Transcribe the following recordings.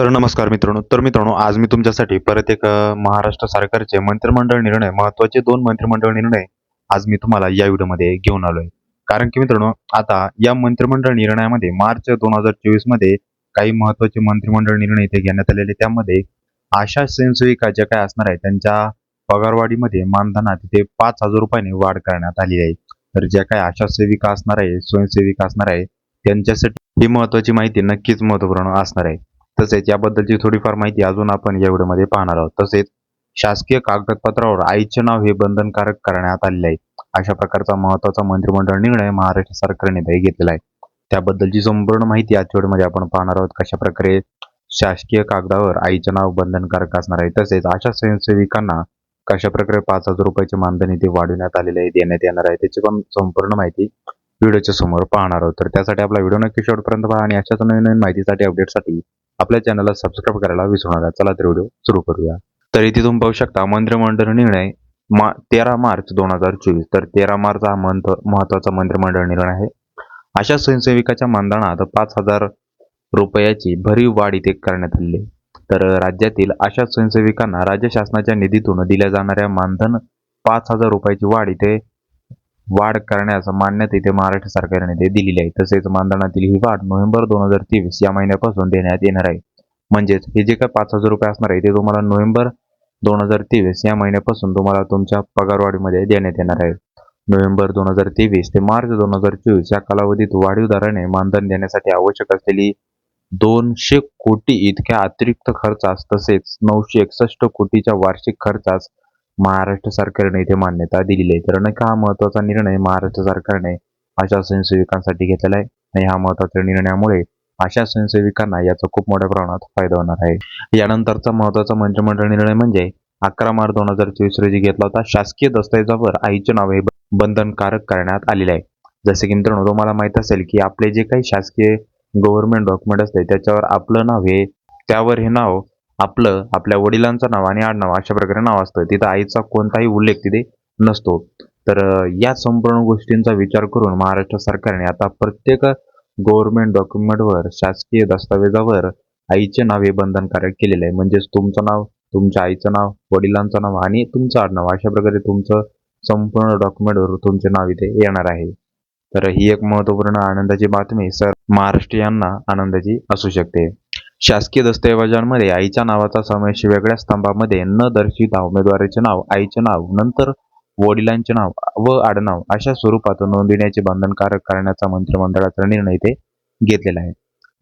तर नमस्कार मित्रांनो. तर मित्रांनो आज मी तुमच्यासाठी परत एक महाराष्ट्र सरकारचे मंत्रिमंडळ निर्णय महत्त्वाचे दोन मंत्रिमंडळ निर्णय आज मी तुम्हाला या व्हिडिओमध्ये घेऊन आलोय. कारण की मित्रांनो आता या मंत्रिमंडळ निर्णयामध्ये मार्च दोन हजार चोवीसमध्ये काही महत्त्वाचे मंत्रिमंडळ निर्णय इथे घेण्यात आलेले. त्यामध्ये आशा स्वयंसेविका ज्या काय असणार आहे त्यांच्या पगारवाढीमध्ये मानधनात तिथे पाच हजार रुपयाने वाढ करण्यात आली आहे. तर ज्या काही आशा सेविका असणार आहे स्वयंसेविका असणार आहे त्यांच्यासाठी ही महत्वाची माहिती नक्कीच महत्त्वपूर्ण असणार आहे. तसेच याबद्दलची थोडीफार माहिती अजून आपण या व्हिडिओमध्ये पाहणार आहोत. तसेच शासकीय कागदपत्रावर आईचे नाव हे बंधनकारक करण्यात आलेले आहे. अशा प्रकारचा महत्त्वाचा मंत्रिमंडळ निर्णय महाराष्ट्र सरकारने घेतलेला आहे. त्याबद्दलची संपूर्ण माहिती आजच्या व्हिडिओमध्ये आपण पाहणार आहोत. कशा प्रकारे शासकीय कागदावर आईचे नाव बंधनकारक असणार आहे. तसेच अशा स्वयंसेविकांना कशा प्रकारे पाच हजार रुपयाचे मानधन इथे वाढविण्यात आलेले आहे देण्यात येणार आहे त्याची पण संपूर्ण माहिती व्हिडिओच्या समोर पाहणार आहोत. तर त्यासाठी आपला व्हिडिओ नक्की शेवटपर्यंत पहा आणि अशाच नवीन नवीन माहितीसाठी अपडेटसाठी आपल्या चॅनलला सबस्क्राईब करायला विसरू नका. चला तर व्हिडिओ सुरू करूया. तर इथे तुम्ही पाहू शकता मंत्रिमंडळ निर्णय मा तेरा मार्च दोन हजार चोवीस. तर तेरा मार्च हा मंथ महत्त्वाचा मंत्रिमंडळ निर्णय आहे. अशा स्वयंसेविकाच्या मानधनात पाच हजार रुपयाची भरीव वाढ इथे करण्यात आलेली आहे. तर राज्यातील अशा स्वयंसेविकांना राज्य शासनाच्या निधीतून दिल्या जाणाऱ्या मानधन पाच हजार रुपयाची वाढ इथे वाढ करण्यास मान्यता इथे महाराष्ट्र सरकारने ते दिलेली आहे. तसेच मानधनातील ही वाढ नोव्हेंबर दोन हजार तेवीस या महिन्यापासून देण्यात येणार आहे. म्हणजेच हे जे काय पाच हजार रुपये असणार आहे ते तुम्हाला नोव्हेंबर दोन हजार तेवीस या महिन्यापासून तुम्हाला तुमच्या पगारवाढीमध्ये देण्यात येणार आहे. नोव्हेंबर दोन हजार तेवीस ते मार्च दोन हजार चोवीस या कालावधीत वाढीव दराने मानधन देण्यासाठी आवश्यक असलेली दोनशे कोटी इतक्या अतिरिक्त खर्चास तसेच नऊशे एकसष्ट कोटीच्या वार्षिक खर्चास महाराष्ट्र सरकारने इथे मान्यता दिलेली आहे. तर हा महत्त्वाचा निर्णय महाराष्ट्र सरकारने अशा स्वयंसेविकांसाठी घेतलेला आहे. आणि ह्या महत्त्वाच्या निर्णयामुळे अशा स्वयंसेविकांना याचा खूप मोठ्या प्रमाणात फायदा होणार आहे. यानंतरचा महत्त्वाचा मंत्रिमंडळ निर्णय म्हणजे अकरा मार्च दोन हजार चोवीस रोजी घेतला होता. शासकीय दस्तऐवजावर आईचे नाव हे बंधनकारक करण्यात आलेले आहे. जसे की मित्रांनो तुम्हाला माहीत असेल की आपले जे काही शासकीय गव्हर्नमेंट डॉक्युमेंट असते त्याच्यावर आपलं नाव हे त्यावर हे नाव आपलं आपल्या वडिलांचं नाव आणि आडनाव अशा प्रकारे नाव असतं. तिथं आईचा कोणताही उल्लेख तिथे नसतो. तर या संपूर्ण गोष्टींचा विचार करून महाराष्ट्र सरकारने आता प्रत्येक गव्हर्नमेंट डॉक्युमेंटवर शासकीय दस्तावेजावर आईचे नाव हे बंधनकारक केलेलं आहे. म्हणजेच तुमचं नाव तुमच्या आईचं नाव वडिलांचं नाव आणि तुमचं आडनाव अशा प्रकारे तुमचं संपूर्ण डॉक्युमेंटवर तुमचे नाव इथे येणार आहे. तर ही एक महत्त्वपूर्ण आनंदाची बातमी सर महाराष्ट्रीयांना आनंदाची असू शकते. शासकीय दस्तऐवजांमध्ये आईच्या नावाचा समावेश वेगळ्या स्तंभामध्ये न दर्शिता उमेदवाराचे नाव आईचे नाव नंतर वडिलांचे नाव व आडनाव अशा स्वरूपात नोंदविण्याचे बंधनकारक करण्याचा मंत्रिमंडळाचा निर्णय इथे घेतलेला आहे.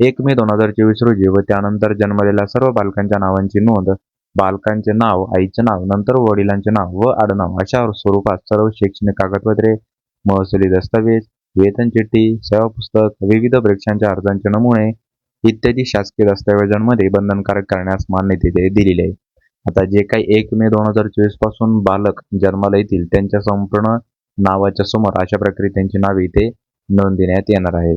एक मे दोन हजार चोवीस रोजी व त्यानंतर जन्मलेल्या सर्व बालकांच्या नावांची नोंद बालकांचे नाव आईचे नाव नंतर वडिलांचे नाव व आडनाव अशा स्वरूपात सर्व शैक्षणिक कागदपत्रे महसुली दस्तावेज वेतन चिठ्ठी सेवा पुस्तक विविध परीक्षांच्या अर्जांचे नमुने इत्यादी शासकीय दस्तावेजांमध्ये बंधनकारक करण्यास मान्यते दिलेली आहे. आता जे काही एक मे दोन हजार चोवीसपासून बालक जन्माला येतील त्यांच्या संपूर्ण नावाच्या समोर अशा प्रकारे त्यांची नावे इथे नोंद देण्यात येणार आहे.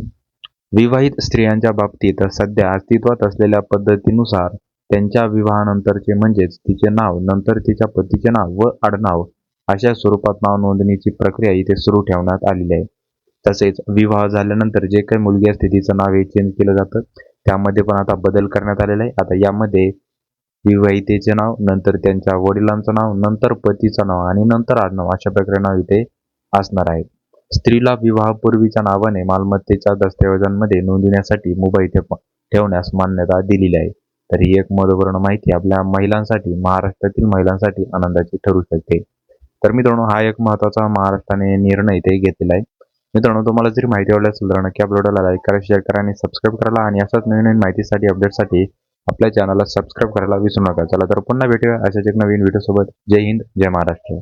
विवाहित स्त्रियांच्या बाबतीत सध्या अस्तित्वात असलेल्या पद्धतीनुसार त्यांच्या विवाहानंतरचे म्हणजेच तिचे नाव नंतर तिच्या पतीचे नाव व आडनाव अशा स्वरूपात नाव नोंदणीची प्रक्रिया इथे सुरू ठेवण्यात आलेली आहे. तसेच विवाह झाल्यानंतर जे काही मुलगी असते तिचं नाव हे चेंज केलं जातं. त्यामध्ये पण आता बदल करण्यात आलेला आहे. आता यामध्ये विवाहितेचे नाव नंतर त्यांच्या वडिलांचं नाव नंतर पतीचं नाव आणि नंतर आडनाव अशा प्रकारे नाव इथे असणार आहे. स्त्रीला विवाहापूर्वीच्या नावाने मालमत्तेच्या दस्तऐवजांमध्ये नोंदविण्यासाठी मुंबई ठेवण्यास मान्यता दिलेली आहे. तर ही एक महत्त्वपूर्ण माहिती आपल्या महिलांसाठी महाराष्ट्रातील महिलांसाठी आनंदाची ठरू शकते. तर मित्रांनो हा एक महत्त्वाचा महाराष्ट्राने निर्णय इथे घेतलेला आहे. मित्रांनो तुम्हाला जरी माहिती आवडली असेल तर नक्की अपलोडला लाईक करा शेअर करा आणि सबस्क्राईब करायला आणि अशाच नवीन नवीन माहितीसाठी अपडेटसाठी आपल्या चॅनलला सबस्क्राईब करायला विसरू नका. चला तर पुन्हा भेटूया अशाच एक नवीन व्हिडिओसोबत जय हिंद जय महाराष्ट्र.